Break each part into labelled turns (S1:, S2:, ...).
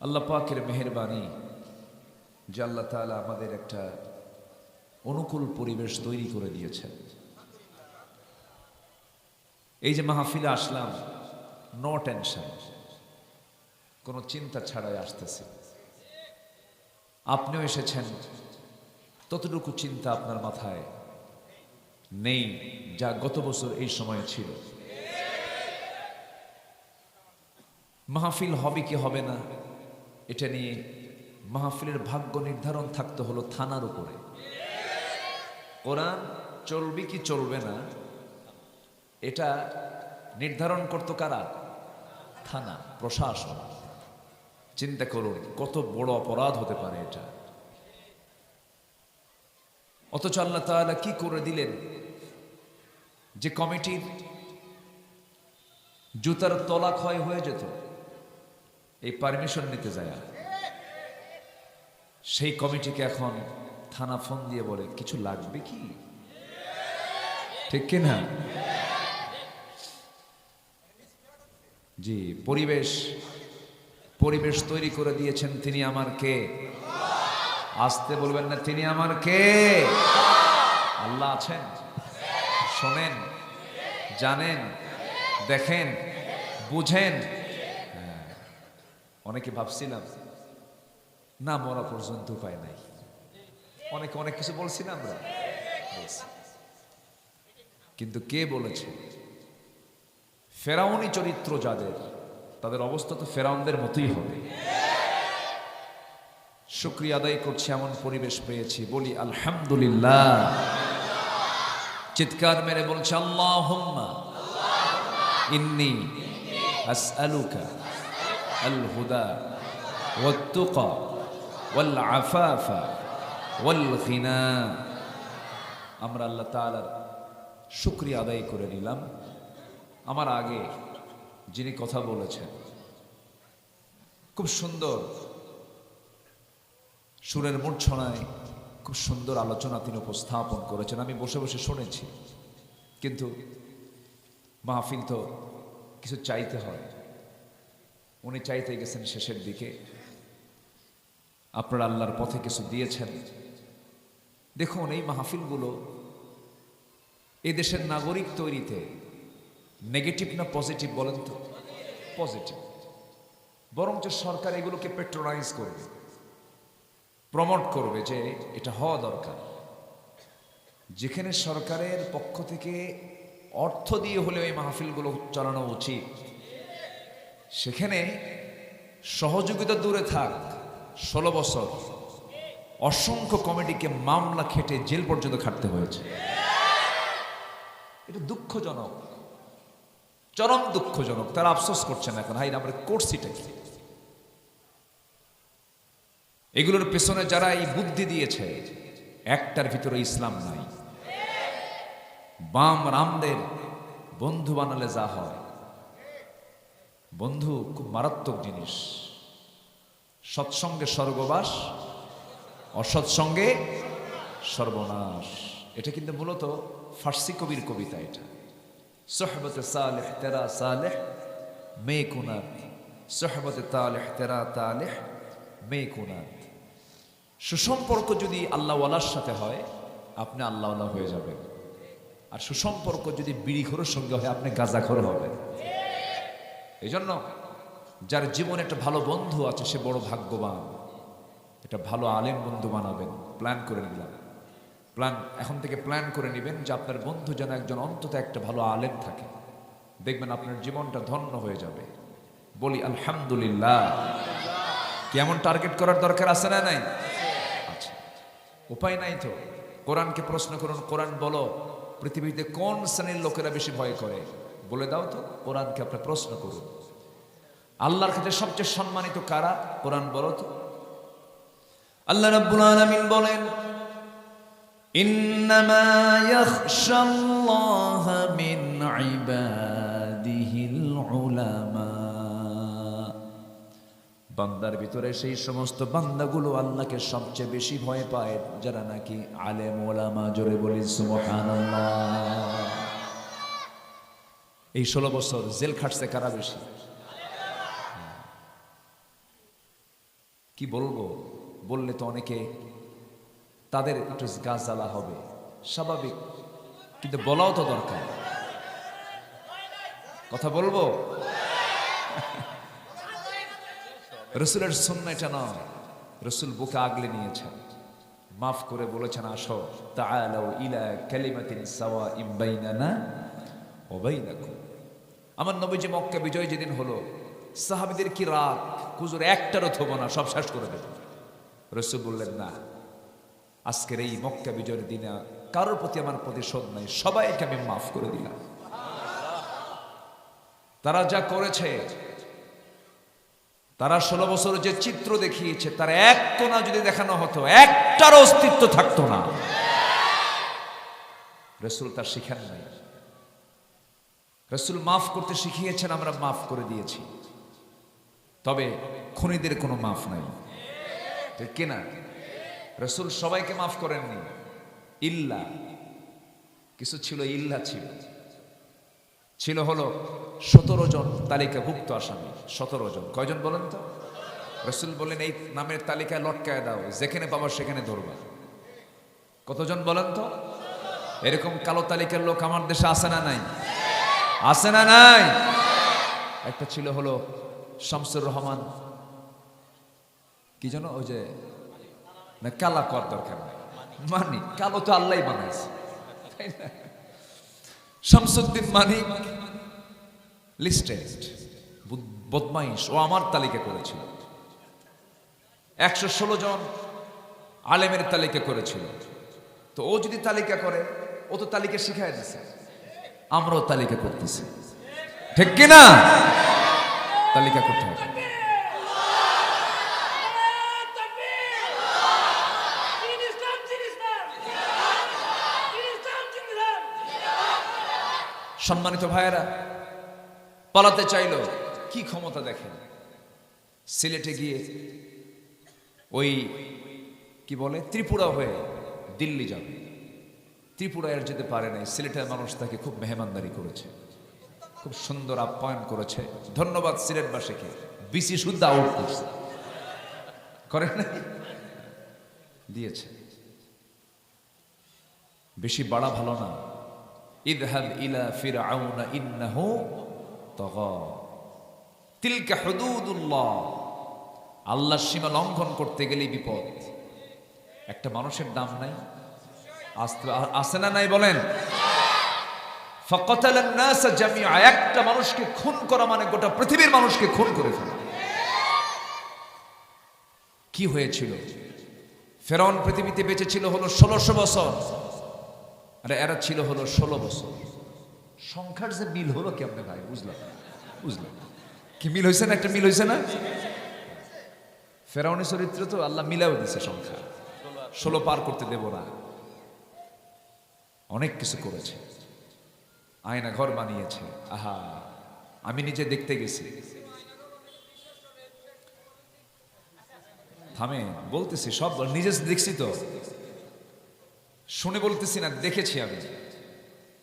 S1: আল্লাহ পাকের মেহরবানি, যে আল্লাহ তাআলা আমাদের একটা অনুকূল পরিবেশ তৈরি করে দিয়েছেন। এই যে মাহফিলে আসলাম নো টেনশন কোনো চিন্তা ছাড়াই আসতেছি। আপনিও এসেছেন, ততটুকু চিন্তা আপনার মাথায় নেই, যা গত বছর এই সময়ে ছিল। মাহফিল হবে কি হবে না এটা নিয়ে মাহফিলের ভাগ্য নির্ধারণ থাকতে হলো থানার উপরে। কোরআন চলবে কি চলবে না, এটা নির্ধারণ করতো কারা? থানা, প্রশাসন। চিন্তা করুন, কত বড় অপরাধ হতে পারে এটা। অথচ আল্লাহ তাআলা কি করে দিলেন? যে কমিটির জুতার তলা ক্ষয় হয়ে যেত। এই পারমিশন নিতে যায় সেই কমিটিকে এখন থানা ফোন দিয়ে বলে, কিছু লাগবে কি? ঠিক কিনা জি, পরিবেশ পরিবেশ তৈরি করে দিয়েছেন তিনি আমার কে আসতে বলবেন না, তিনি আমার কে আল্লাহ আছেন? শোনেন, জানেন, দেখেন, বুঝেন। অনেকে ভাবছিলাম, না, মরা পর্যন্ত উপায় নাই। অনেকে অনেক কিছু বলছি না আমরা কিন্তু কে বলেছে? ফেরাউনি চরিত্র যাদের, তাদের অবস্থা তো ফেরাউনদের মতোই হবে। শুক্রিয়া আদায় করছি, এমন পরিবেশ পেয়েছি। বলি, আলহামদুলিল্লাহ। চিৎকার মেরে বলছে আল্লাহ ইন্নি আসআলুকা। আল হুদা والتقى والعفاف والغنى আমরা আল্লাহ তাআলার শুক্রিয়া আদায় করে নিলাম আমার আগে যিনি কথা বলেছেন খুব সুন্দর সুরের মূর্ছনায় খুব সুন্দর আলোচনা তিনি উপস্থাপন করেছেন আমি বসে বসে শুনেছি কিন্তু মাহফিল তো কিছু চাইতে হয় উনি চাইতে গেছেন শেষের দিকে। আপনারা আল্লাহর পথে কিছু দিয়েছেন। দেখুন, এই মাহফিলগুলো এই দেশের নাগরিক তৈরিতে নেগেটিভ না পজিটিভ বলেন তো? পজিটিভ। বরঞ্চ সরকার এগুলোকে পেট্রোনাইজ করবে প্রমোট করবে যে এটা হওয়া দরকার। যেখানে সরকারের পক্ষ থেকে অর্থ দিয়ে হলেও এই মাহফিলগুলো চালানো উচিত। সেখানে সহযোগিতা দূরে থাক, ষোলো বছর। অসংখ্য কমিটিকে মামলা খেটে জেল পর্যন্ত খাটতে হয়েছে। এটা দুঃখজনক। চরম দুঃখজনক। তারা আফসোস করছেন এখন হাই আমরা করছিটা কি? এগুলোর পেছনে যারা এই বুদ্ধি দিয়েছে, একটার ভিতরে ইসলাম নাই। বাম রামদের বন্ধু বানালে যা হয়। বন্ধু, খুব মারাত্মক জিনিস। সৎসঙ্গে স্বর্গবাস, অসৎসঙ্গে সর্বনাশ। এটা কিন্তু মূলত ফার্সি কবির কবিতা এটা। সোহবতে সালেহ তেরা সালেহ, মে কুনাত। সোহবতে তালেহ তেরা তালেহ, মে কুনাত। সুসম্পর্ক যদি আল্লাহওয়ালার সাথে হয়, আপনি আল্লাহওয়ালা হয়ে যাবেন। আর সুসম্পর্ক যদি বিড়িখোরের সঙ্গে হয়, আপনি গাঁজাখোর হবেন। এই জন্য যার জীবনে একটা ভালো বন্ধু আছে, সে বড় ভাগ্যবান। এটা ভালো আলেম বন্ধু বানাবেন। প্ল্যান করে নিলাম। প্ল্যান এখন থেকে প্ল্যান করে নেবেন যে আপনার বন্ধু যেন একজন অন্তত একটা ভালো আলেম থাকে। দেখবেন আপনার জীবনটা ধন্য হয়ে যাবে। বলি, আলহামদুলিল্লাহ। কেমন টার্গেট করার দরকার আছে না নাই? আচ্ছা। উপায় নাই তো। কোরআনকে প্রশ্ন করুন, কোরআন বলো, পৃথিবীতে কোন শ্রেণির লোকেরা বেশি ভয় করে? বলে দাও তো, কোরআনকে আপনি প্রশ্ন করুন। আল্লাহর কাছে সবচেয়ে সম্মানিত কারা? কোরআন বলো তো। আল্লাহ রাব্বুল আলামিন বলেন, ইন্নামা ইয়াখশাল্লাহ মিন ইবাদিহিল উলামা। বান্দার ভিতরে সেই সমস্ত বান্দাগুলো আল্লাহকে সবচেয়ে বেশি ভয় পায়, যারা নাকি আলেম ওলামা, জোরে বলি সুবহানাল্লাহ। এই ষোলো বছর জেল খাটছে কারা বেশি? কি বলব? বললে তো অনেকে তাদের একটু গাছ জ্বালা হবে। স্বাভাবিক। কিন্তু বলাও তো দরকার। কথা বলব? রসুলের সুন্না এটা নয়। রসুল বুকে আগলে নিয়েছেন। মাফ করে বলেছেন, আসো। তাআলাউ ইলা কালিমাতিন সাওয়াইম বাইনানা ওয়া বাইনাকুম। আমার নবীজি মক্কা বিজয় যেদিন হলো, সাহাবিদের কি রাগ হুজুর একটারও থবো না, সব শেষ করে দেব। রসুল বললেন, না, আজকের এই মক্কা বিজয়ের দিনে কারোর প্রতি আমার প্রতিশোধ নাই, সবাইকে আমি মাফ করে দিলাম। তারা যা করেছে, তারা ষোলো বছর যে চিত্র দেখিয়েছে, তার এক কোনা যদি দেখানো হতো একটার অস্তিত্ব থাকতো না। রসুল তার শিখেন নাই। রসুল মাফ করতে শিখিয়েছেন, আমরা মাফ করে দিয়েছি। তবে খুনিদের কোনো মাফ নাই। ঠিক কিনা রসুল সবাইকে মাফ করেননি। ইল্লা, কিছু ছিল, ইল্লা ছিল। ছিল হলো সতেরো জন তালিকাভুক্ত আসামি, সতেরো জন। কয়জন বলেন তো? রসুল বললেন, এই নামের তালিকায় লটকায় দাও, যেখানে পাবা সেখানে ধরবা। কতজন বলেন তো? এরকম কালো তালিকার লোক আমার দেশে আসে না নাই? আসে না নাই? একটা ছিল হলো শামসুর রহমান। কি যেন ওই যে, না, কালা কর দরকার নাই। মানি কালো তো আল্লাহ বানাইছে। শামসুদ্দিন মানিক, লিস্টেড বদমাইশ, ও আমার তালিকা করেছিল। একশো ষোলো জন আলেমের তালিকা করেছিল। তো ও যদি তালিকা করে, ও তো তালিকা শিখাই দিছে। আমরাও তালিকা করতেছি। ঠিক কিনা তালিকা করতে হবে। সম্মানিত ভাইয়েরা, পালাতে চাইলো কি ক্ষমতা দেখেন? সিলেটে গিয়ে ওই, কি বলে, ত্রিপুরা হয়ে দিল্লি যাবে। ত্রিপুরা এর যেতে পারে নাই। সিলেটের মানুষ তাকে খুব মেহমানদারি করেছে। খুব সুন্দর আপ্যায়ন করেছে। ধন্যবাদ সিলেটবাসীকে। বিসি শুদ্ধ আউট করছে। করে নাই? দিয়েছে। বেশি বাড়া ভালো না। ইদহাব ইলা ফিরআউনা ইন্নাহু তাগা। তিলকা হুদুদুল্লাহ। আল্লাহর সীমা লঙ্ঘন করতে গেলেই বিপদ। একটা মানুষের দাম নাই। আসে না নাই বলেন? একটা মানুষকে খুন করা মানে গোটা পৃথিবীর মানুষকে খুন করে ফেলা। কি হয়েছিল? ফেরাউন পৃথিবীতে বেঁচে ছিল হলো ষোলোশো বছর। আরে এরা ছিল হলো ষোলো বছর। সংখ্যার যে মিল হলো কেমনে ভাই? বুঝলাম বুঝলাম কি মিল হয়েছে না? একটা মিল হয়েছে না? ফেরাউনি চরিত্র তো আল্লাহ মিলাও দিছে সংখ্যা। ষোলো পার করতে দেব না। অনেক কিছু করেছে। আয়না ঘর বানিয়েছে। আহা, আমি নিজে দেখতে গেছি। থামে বলতেছি, সব নিজে দেখছি তো। শুনে বলতেছি না, দেখেছি আমি।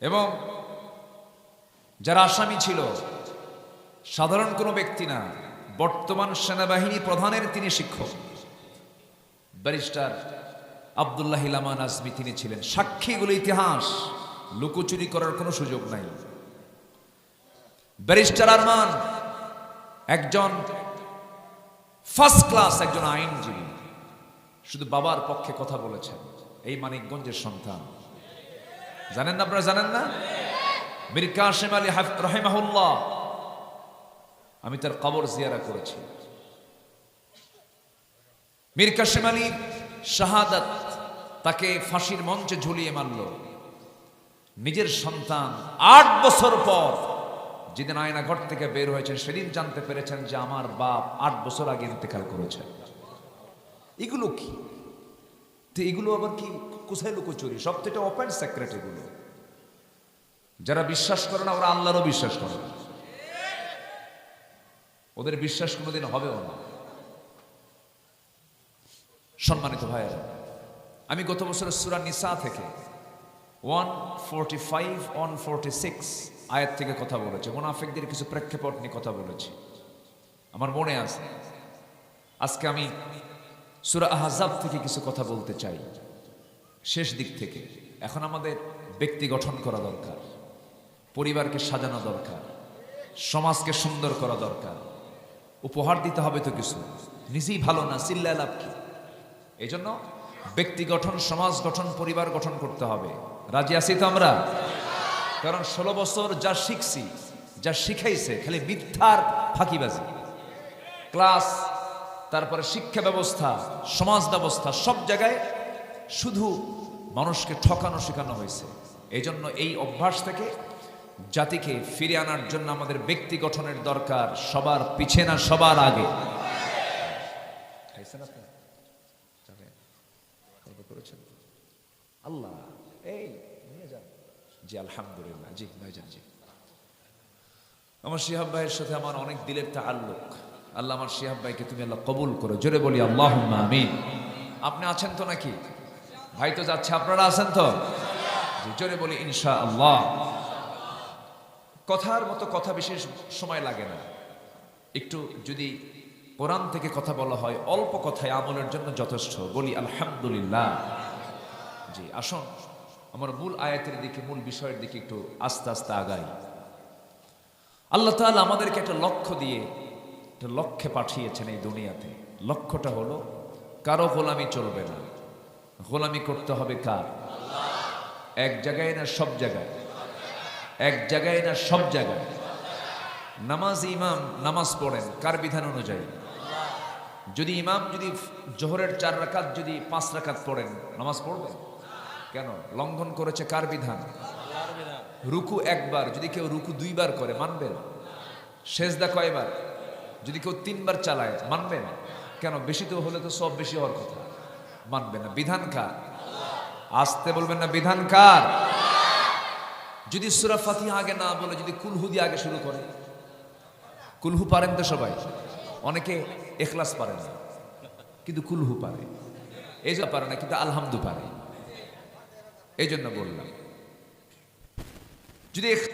S1: এবং যারা আসামি ছিল, সাধারণ কোনো ব্যক্তি না, বর্তমান সেনাবাহিনী প্রধানের তিনি শিক্ষক। ব্যারিস্টার আবদুল্লাহ লামান আজমি তিনি ছিলেন। সাক্ষীগুলো ইতিহাস। লুকোচুরি করার কোনো সুযোগ নাই। ব্যারিস্টার আরমান, একজন ফার্স্ট ক্লাস একজন আইনজীবী। শুধু বাবার পক্ষে কথা বলেছেন। এই মানিকগঞ্জের সন্তান। জানেন না আপনারা জানেন না? মীর কাসেম আলী রহেমাহুল্লাহ। আমি তার কবর জিয়ারা করেছি। মীর কাসেম আলী শাহাদাত তাকে ফাঁসির মঞ্চে ঝুলিয়ে মারল। নিজের সন্তান আট বছর পর যেদিন আয়না ঘর থেকে বের হয়েছেন, সেদিন জানতে পেরেছেন যে আমার বাপ আট বছর আগে ইন্তেকাল করেছেন। এগুলো কি? তো এগুলো আবার কি কোথায় লুকোচুরি সব থেকে ওপেন সেক্রেট এগুলো। যারা বিশ্বাস করে না, ওরা আল্লাহরও বিশ্বাস করে না। ওদের বিশ্বাস কোনোদিন হবেও না। সম্মানিত ভাইয়েরা আমি গত বছরের সুরা নিসা থেকে one forty five one forty six আয়াত থেকে কথা বলেছে। মোনাফিকদের কিছু প্রেক্ষাপট নিয়ে কথা বলেছি। আমার মনে আছে, আজকে আমি সুরা আহজাব থেকে কিছু কথা বলতে চাই। শেষ দিক থেকে। এখন আমাদের ব্যক্তি গঠন করা দরকার, পরিবারকে সাজানো দরকার, সমাজকে সুন্দর করা দরকার। উপহার দিতে হবে তো কিছু। নিজেই ভালো না চিল্লা লাভ কি? এই জন্য ব্যক্তি গঠন, সমাজ গঠন, পরিবার গঠন করতে হবে। রাজি আছি তো আমরা? কারণ ষোলো বছর যা শিখছি, যা শিখাইছে, খালি মিথ্যার ফাঁকিবাজি। ক্লাস, তারপরে শিক্ষা ব্যবস্থা, সমাজ ব্যবস্থা, সব জায়গায় শুধু মানুষকে ঠকানো, শেখানো হয়েছে। এই জন্য এই অভ্যাস থেকে জাতিকে ফিরে আনার জন্য আমাদের ব্যক্তি গঠনের দরকার, সবার পিছে না, সবার আগে খাইছেন আপনি যাবেন? গল্প করেছেন আল্লাহ, এই, নিয়ে যান জি, আলহামদুলিল্লাহ, জি, ভাইজান, জি। আমার শিহাব ভাইয়ের সাথে আমার অনেক দিলের তাল্লুক আল্লাহ আমার শিহাব ভাইকে তুমি আল্লাহ কবুল করো। জোরে বলি আল্লাহ আমিন। আপনি আছেন তো নাকি? ভাই তো যাচ্ছে, আপনারা আছেন তো? জোরে বলি ইনশা আল্লাহ কথার মতো কথা বিশেষ সময় লাগে না। একটু যদি কোরআন থেকে কথা বলা হয়, অল্প কথায় আমলের জন্য যথেষ্ট। বলি, আলহামদুলিল্লাহ। জি, আসুন। আমার মূল আয়াতের দিকে, মূল বিষয়ের দিকে একটু আস্তে আস্তে আগাই। আল্লাহ তাআলা আমাদেরকে একটা লক্ষ্য দিয়ে, একটা লক্ষ্যে পাঠিয়েছেন এই দুনিয়াতে। লক্ষ্যটা হলো, কারও গোলামি চলবে না। গোলামি করতে হবে কার? এক জায়গায় না সব জায়গায়? এক জায়গায় না সব জায়গায়? নামাজ ইমাম, নামাজ পড়েন, কার বিধান অনুযায়ী? যদি ইমাম যদি জোহরের চার রাকাত, যদি পাঁচ রাকাত পড়েন, নামাজ পড়বেন? কেন? লঙ্ঘন করেছে কার বিধান? রুকু একবার যদি কেউ রুকু দুইবার করে মানবেন? সেজদা কয়বার? যদি কেউ তিনবার চালায় মানবেন? কেন? বেশি তো হলে তো সব বেশি হওয়ার কথা। মানবে না। বিধান কার? আসতে বলবেন না বিধান কার? যদি সুরা ফাতিহা আগে না বলে যদি কুলহু দিয়ে আগে শুরু করে। কুলহু পারেন তো সবাই? অনেকে এখলাস পারে না কিন্তু কুলহু পারে। এই জন্য পারে না কিন্তু আলহামদু পারে। এই জন্য বললাম। যদি